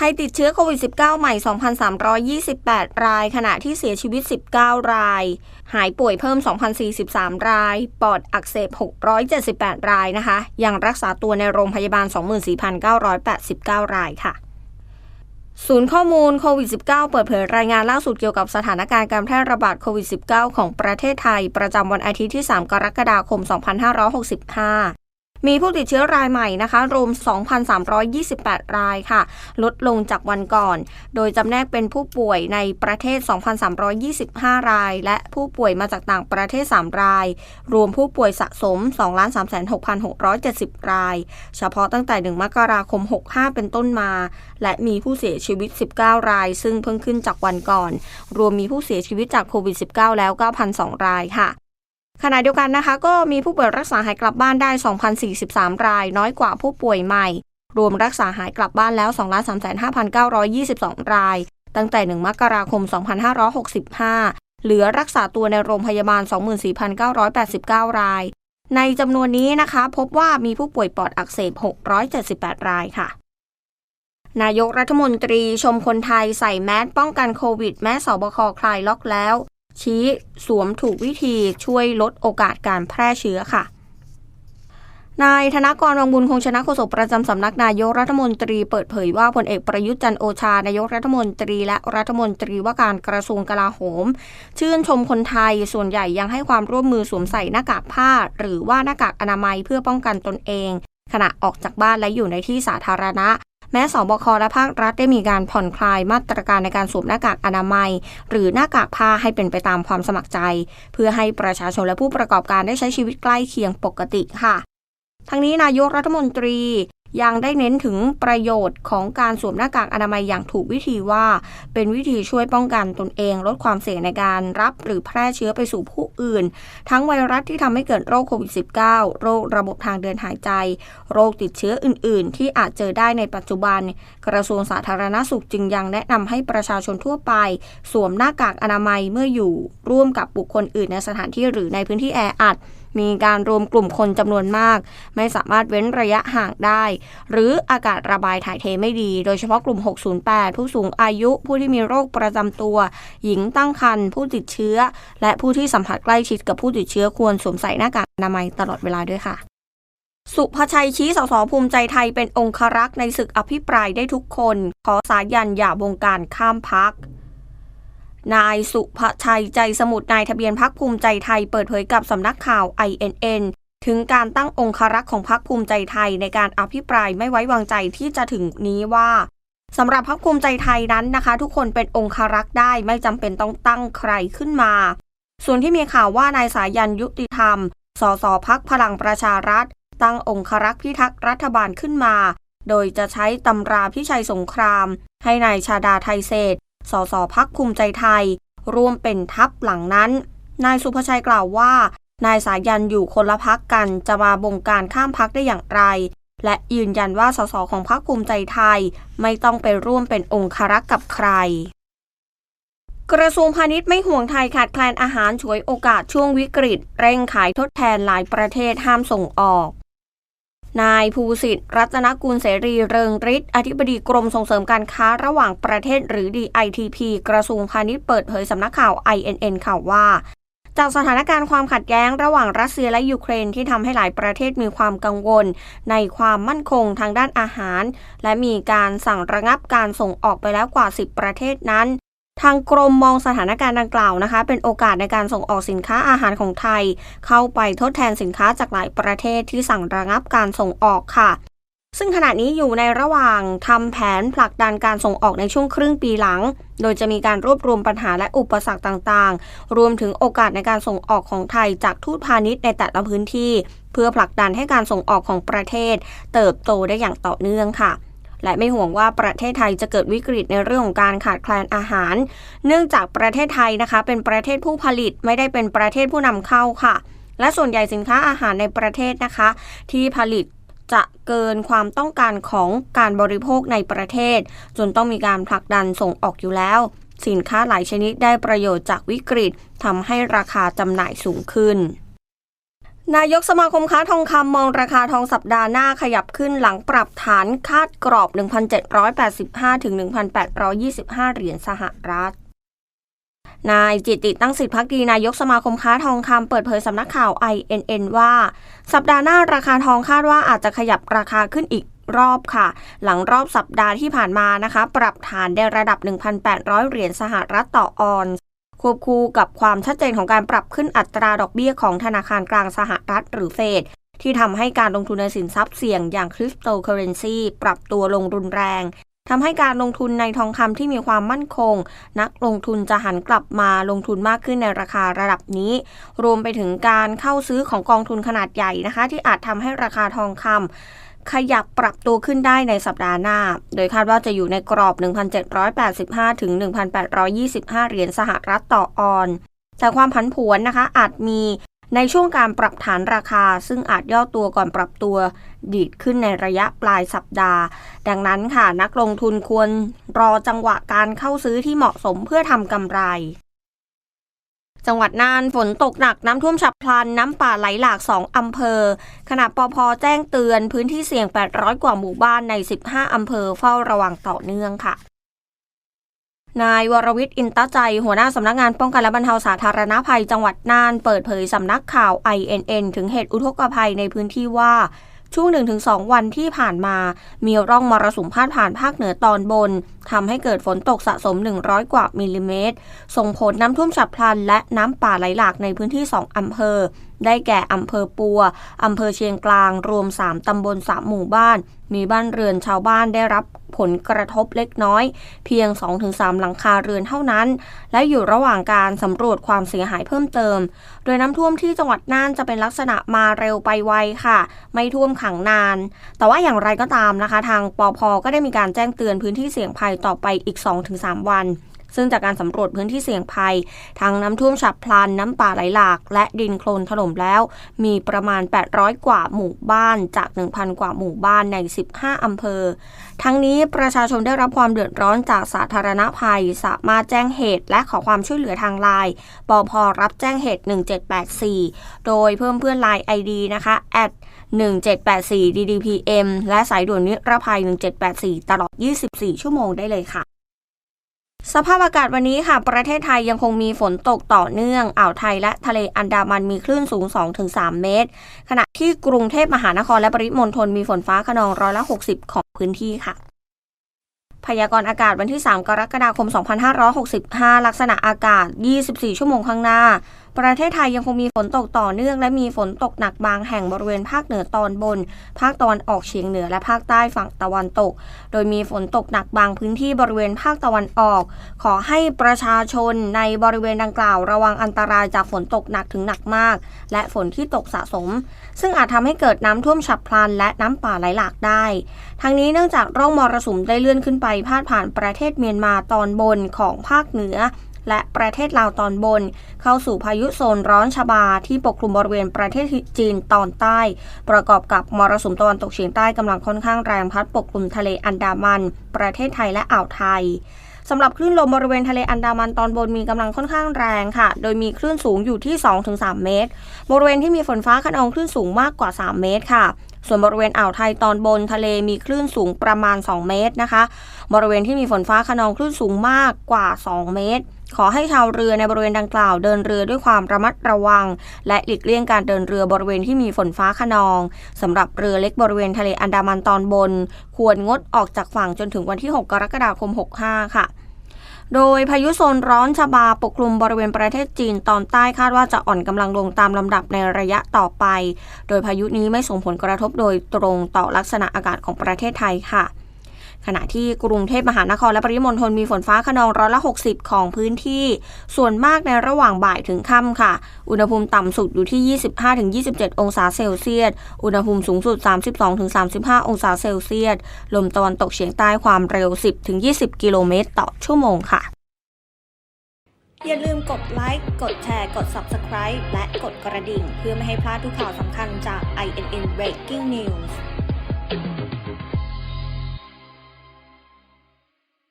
ไทยติดเชื้อโควิด -19 ใหม่ 2,328 ราย ขณะที่เสียชีวิต 19 ราย หายป่วยเพิ่ม 2,043 ราย ปอดอักเสบ 678 รายนะคะ ยังรักษาตัวในโรงพยาบาล 24,989 รายค่ะ ศูนย์ข้อมูลโควิด -19 เปิดเผยรายงานล่าสุดเกี่ยวกับสถานการณ์การแพร่ระบาดโควิด -19 ของประเทศไทย ประจำวันอาทิตย์ที่ 3 กรกฎาคม 2565 มีผู้ติดเชื้อรายใหม่นะคะรวม 2,328 รายค่ะ ลดลงจากวันก่อน โดยจำแนกเป็นผู้ป่วยในประเทศ 2,325 ราย และผู้ป่วยมาจากต่างประเทศ 3 ราย รวมผู้ป่วยสะสม 2,36,670 ราย เฉพาะตั้งแต่ 1 มกราคม 65 เป็นต้นมา และมีผู้เสียชีวิต 19 ราย ซึ่งเพิ่งขึ้นจากวันก่อน รวมมีผู้เสียชีวิตจากโควิด -19 แล้ว 9,002 รายค่ะ ขณะเดียวกันนะคะ ก็มีผู้ป่วยรักษาหายกลับบ้านได้ 2,043 ราย น้อยกว่าผู้ป่วยใหม่ รวมรักษาหายกลับบ้านแล้ว 2,35,922 ราย ตั้งแต่ 1 มกราคม 2565 เหลือรักษาตัวในโรงพยาบาล 24,989 ราย ในจำนวนนี้นะคะ พบว่ามีผู้ป่วยปอดอักเสบ 678 รายค่ะ นายกรัฐมนตรีชมคนไทยใส่แมสป้องกันโควิด แม้สบคคลายล็อกแล้ว ชี้สวมถูกวิธีช่วยลดโอกาสการแพร่เชื้อค่ะนายธนกรวังบุญคงชนะโฆษกประจำสำนักนายกรัฐมนตรีเปิดเผยว่าพลเอกประยุทธ์จันโอชานายกรัฐมนตรีและรัฐมนตรีว่าการกระทรวงกลาโหม ชื่นชมคนไทยส่วนใหญ่ยังให้ความร่วมมือสวมใส่หน้ากากผ้า หรือว่าหน้ากากอนามัยเพื่อป้องกันตนเอง ขณะออกจากบ้านและอยู่ในที่สาธารณะ แม้สบคและภาครัฐได้มีการผ่อนคลายมาตรการในการสวมหน้ากากอนามัย หรือหน้ากากผ้าให้เป็นไปตามความสมัครใจ เพื่อให้ประชาชนและผู้ประกอบการได้ใช้ชีวิตใกล้เคียงปกติค่ะ ทั้งนี้นายกรัฐมนตรี ยังได้เน้นถึงประโยชน์ของการสวมหน้ากากอนามัยอย่างถูกวิธีว่า เป็นวิธีช่วยป้องกันตนเอง ลดความเสี่ยงในการรับหรือแพร่เชื้อไปสู่ผู้อื่น ทั้งไวรัสที่ทำให้เกิดโรคโควิด -19 โรคระบบทางเดินหายใจ โรคติดเชื้ออื่น ๆ ที่อาจเจอได้ในปัจจุบัน กระทรวงสาธารณสุขจึงยังแนะนำให้ประชาชนทั่วไป สวมหน้ากากอนามัยเมื่ออยู่ร่วมกับบุคคลอื่นในสถานที่หรือในพื้นที่แออัด มีการรวมกลุ่มคนจำนวนมาก ไม่สามารถเว้นระยะห่างได้ หรืออากาศระบายถ่ายเทไม่ดี โดยเฉพาะกลุ่ม 608 ผู้สูงอายุ ผู้ที่มีโรคประจำตัว หญิงตั้งครรภ์ผู้ติดเชื้อ และผู้ที่สัมผัสใกล้ชิดกับผู้ติดเชื้อควรสวมใส่หน้ากากอนามัยตลอดเวลาด้วยค่ะสุภชัยชี้สสภูมิใจไทยเป็นองครักษ์ในศึกอภิปรายได้ทุกคน ขอสายันอย่าบงการข้ามพัก นายสุภชัยใจสมุทรนายทะเบียนพักภูมิใจไทยเปิดเผยกับสำนักข่าว INN ถึงการตั้งองครักษ์ของพักภูมิใจไทยในการอภิปรายไม่ไว้วางใจที่จะถึงนี้ว่าสำหรับพักภูมิใจไทยนั้นนะคะ ทุกคนเป็นองครักษ์ได้ไม่จำเป็นต้องตั้งใครขึ้นมา ส่วนที่มีข่าวว่านายสายันยุติธรรม สสพักพลังประชารัฐ ตั้งองครักษ์พิทักษ์รัฐบาลขึ้นมา โดยจะใช้ตำราพิชัยสงคราม ให้นายชาดาไทยเศษ สสพักภูมิใจไทย ร่วมเป็นทัพหลังนั้น นายสุภชัยกล่าวว่า นายสายันอยู่คนละพักกันจะมาบงการข้ามพักได้อย่างไร และยืนยันว่าสสของพรรคภูมิใจไทย ไม่ต้องไปร่วมเป็นองครักษ์กับใครกระทรวงพาณิชย์ไม่ห่วงไทยขาดแคลนอาหารฉวยโอกาสช่วงวิกฤต เร่งขายทดแทนหลายประเทศห้ามส่งออก นายภูสิทธิ์รัตนกุลเสรีเริงฤทธิ์อธิบดีกรมส่งเสริมการค้าระหว่างประเทศหรือ DITP กระทรวงพาณิชย์เปิดเผยสำนักข่าว INN ข่าวว่า จากสถานการณ์ความขัดแย้งระหว่างรัสเซียและยูเครนที่ทำให้หลายประเทศมีความกังวล ในความมั่นคงทางด้านอาหาร และมีการสั่งระงับการส่งออกไปแล้วกว่า 10 ประเทศนั้น ทางกรมมองสถานการณ์ดังกล่าวนะคะ เป็นโอกาสในการส่งออกสินค้าอาหารของไทย เข้าไปทดแทนสินค้าจากหลายประเทศที่สั่งระงับการส่งออกค่ะ ซึ่งขณะนี้อยู่ในระหว่างทำแผนผลักดันการส่งออกในช่วงครึ่งปีหลัง โดยจะมีการรวบรวมปัญหาและอุปสรรคต่างๆ รวมถึงโอกาสในการส่งออกของไทยจากทูตพาณิชย์ในแต่ละพื้นที่ เพื่อผลักดันให้การส่งออกของประเทศ เติบโตได้อย่างต่อเนื่องค่ะ และไม่ห่วงว่าประเทศไทยจะเกิดวิกฤตในเรื่องของการขาดแคลนอาหาร เนื่องจากประเทศไทยนะคะ เป็นประเทศผู้ผลิตไม่ได้เป็นประเทศผู้นำเข้าค่ะ และส่วนใหญ่สินค้าอาหารในประเทศนะคะ ที่ผลิตจะเกินความต้องการของการบริโภคในประเทศ จนต้องมีการผลักดันส่งออกอยู่แล้ว สินค้าหลายชนิดได้ประโยชน์จากวิกฤตทำให้ราคาจำหน่ายสูงขึ้น นายกสมาคมค้าทองคำมองราคาทองสัปดาห์หน้าขยับขึ้นหลังปรับฐานคาดกรอบ 1,785 ถึง 1,825 เหรียญสหรัฐนายจิตติตั้งสิทธิพักดีนายกสมาคมค้าทองคำเปิดเผยสำนักข่าว INN ว่า สัปดาห์หน้าราคาทองคาดว่าอาจจะขยับราคาขึ้นอีกรอบค่ะ หลังรอบสัปดาห์ที่ผ่านมานะคะ ปรับฐานในระดับ 1,800 เหรียญสหรัฐต่อออนซ์ ควบคู่กับความชัดเจนของการปรับขึ้นอัตราดอกเบี้ยของธนาคารกลางสหรัฐหรือเฟดที่ทำให้การลงทุนในสินทรัพย์เสี่ยงอย่างคริปโตเคอเรนซีปรับตัวลงรุนแรงทำให้การลงทุนในทองคำที่มีความมั่นคง นักลงทุนจะหันกลับมาลงทุนมากขึ้นในราคาระดับนี้ รวมไปถึงการเข้าซื้อของกองทุนขนาดใหญ่นะคะ ที่อาจทำให้ราคาทองคำ ขยับปรับตัวขึ้นได้ในสัปดาห์หน้า โดยคาดว่าจะอยู่ในกรอบ 1,785 ถึง 1,825 เหรียญสหรัฐต่อออน แต่ความผันผวนนะคะอาจมีในช่วงการปรับฐานราคา ซึ่งอาจย่อตัวก่อนปรับตัวดีดขึ้นในระยะปลายสัปดาห์ ดังนั้นค่ะนักลงทุนควรรอจังหวะการเข้าซื้อที่เหมาะสมเพื่อทำกำไร จังหวัดน่านฝนตกหนักน้ำท่วมฉับพลันน้ำป่าไหลหลาก2อำเภอ ขณะปพแจ้งเตือนพื้นที่เสี่ยง 800 กว่าหมู่บ้านใน 15 อำเภอเฝ้าระวังต่อเนื่องค่ะนายวรวิทย์อินตใจหัวหน้าสำนักงานป้องกันและบรรเทาสาธารณภัยจังหวัดน่านเปิดเผยสำนักข่าว INN ถึงเหตุอุทกภัยในพื้นที่ว่า ช่วง 1-2 วันที่ผ่านมา มีร่องมรสุมพาดผ่านภาคเหนือตอนบนทำให้เกิดฝนตกสะสม 100 กว่ามิลลิเมตร ส่งผลน้ำท่วมฉับพลัน และน้ำป่าไหลหลากในพื้นที่ 2อำเภอ ได้แก่อำเภอปัวอำเภอเชียงกลาง รวม 3 ตำบล 3 หมู่บ้าน มีบ้านเรือนชาวบ้านได้รับ ผลกระทบเล็กน้อย เพียง 2-3 หลังคาเรือนเท่านั้น และอยู่ระหว่างการสำรวจความเสียหายเพิ่มเติม โดยน้ำท่วมที่จังหวัดน่านจะเป็นลักษณะมาเร็วไปไวค่ะ ไม่ท่วมขังนาน แต่ว่าอย่างไรก็ตามนะคะ ทางปอพก็ได้มีการแจ้งเตือนพื้นที่เสี่ยงภัยต่อไปอีก 2-3 วัน ซึ่งจากการสำรวจพื้นที่เสี่ยงภัยทั้งน้ำท่วมฉับพลันน้ำป่าไหลหลากและดินโคลนถล่มแล้ว มีประมาณ 800 กว่าหมู่บ้านจาก 1,000 กว่าหมู่บ้านใน 15 อำเภอ ทั้งนี้ประชาชนได้รับความเดือดร้อนจากสาธารณภัย สามารถแจ้งเหตุและขอความช่วยเหลือทางไลน์ปอพรับแจ้งเหตุ 1784 โดยเพิ่มเพื่อนไลน์ ID นะคะ 1784 ddpm และสายด่วนนิรภัย 1784 ตลอด 24 ชั่วโมงได้เลยค่ะ สภาพอากาศวันนี้ค่ะ ประเทศไทยยังคงมีฝนตกต่อเนื่อง อ่าวไทยและทะเลอันดามันมีคลื่นสูง 2-3 เมตร ขณะที่กรุงเทพมหานครและปริมณฑลมีฝนฟ้าขนองร้อยละ 60 ของพื้นที่ค่ะ พยากรณ์อากาศวันที่ 3 กรกฎาคม 2565 ลักษณะอากาศ 24 ชั่วโมงข้างหน้า ประเทศไทยยังคงมีฝนตกต่อเนื่อง และมีฝนตกหนักบางแห่งบริเวณภาคเหนือตอนบน ภาคตะวันออกเฉียงเหนือและภาคใต้ฝั่งตะวันตก โดยมีฝนตกหนักบางพื้นที่บริเวณภาคตะวันออก ขอให้ประชาชนในบริเวณดังกล่าว ระวังอันตรายจากฝนตกหนักถึงหนักมาก และฝนที่ตกสะสม ซึ่งอาจทำให้เกิดน้ำท่วมฉับพลัน และน้ำป่าไหลหลากได้ ทั้งนี้เนื่องจากร่องมรสุมได้เลื่อนขึ้นไปพาดผ่านประเทศเมียนมาตอนบนของภาคเหนือ และประเทศลาวตอนบน เข้าสู่พายุโซนร้อนชบาที่ปกคลุมบริเวณประเทศจีนตอนใต้ ประกอบกับมรสุมตะวันตกเฉียงใต้กำลังค่อนข้างแรงพัดปกคลุมทะเลอันดามัน ประเทศไทยและอ่าวไทยสำหรับคลื่นลมบริเวณทะเลอันดามันตอนบนมีกำลังค่อนข้างแรงค่ะ โดยมีคลื่นสูงอยู่ที่ 2-3 เมตร บริเวณที่มีฝนฟ้าขนองคลื่นสูงมากกว่า 3 เมตรค่ะ ส่วนบริเวณอ่าวไทยตอนบนทะเลมีคลื่นสูงประมาณ 2 เมตรนะคะ บริเวณที่มีฝนฟ้าขนองคลื่นสูงมากกว่า 2 เมตร ขอให้ชาวเรือในบริเวณดังกล่าวเดินเรือด้วยความระมัดระวัง และหลีกเลี่ยงการเดินเรือบริเวณที่มีฝนฟ้าขนองสำหรับเรือเล็กบริเวณทะเลอันดามันตอนบน ควรงดออกจากฝั่งจนถึงวันที่ 6 กรกฎาคม 65 ค่ะโดยพายุโซนร้อนชบาปกคลุมบริเวณประเทศจีนตอนใต้คาดว่าจะอ่อนกำลังลงตามลำดับในระยะต่อไป โดยพายุนี้ไม่ส่งผลกระทบโดยตรงต่อลักษณะอากาศของประเทศไทยค่ะ ขณะที่กรุงเทพมหานครและปริมณฑลมีฝนฟ้าขนองร้อยละ 60 ของพื้นที่ ส่วนมากในระหว่างบ่ายถึงค่ำค่ะ อุณหภูมิต่ำสุดอยู่ที่ 25-27 องศาเซลเซียส อุณหภูมิสูงสุด 32-35 องศาเซลเซียส ลมตะวันตกเฉียงใต้ความเร็ว 10-20 กิโลเมตรต่อชั่วโมงค่ะ อย่าลืมกดไลค์ กดแชร์ กด Subscribe และกดกระดิ่ง เพื่อไม่ให้พลาดทุกข่าวสำคัญจาก INN Breaking News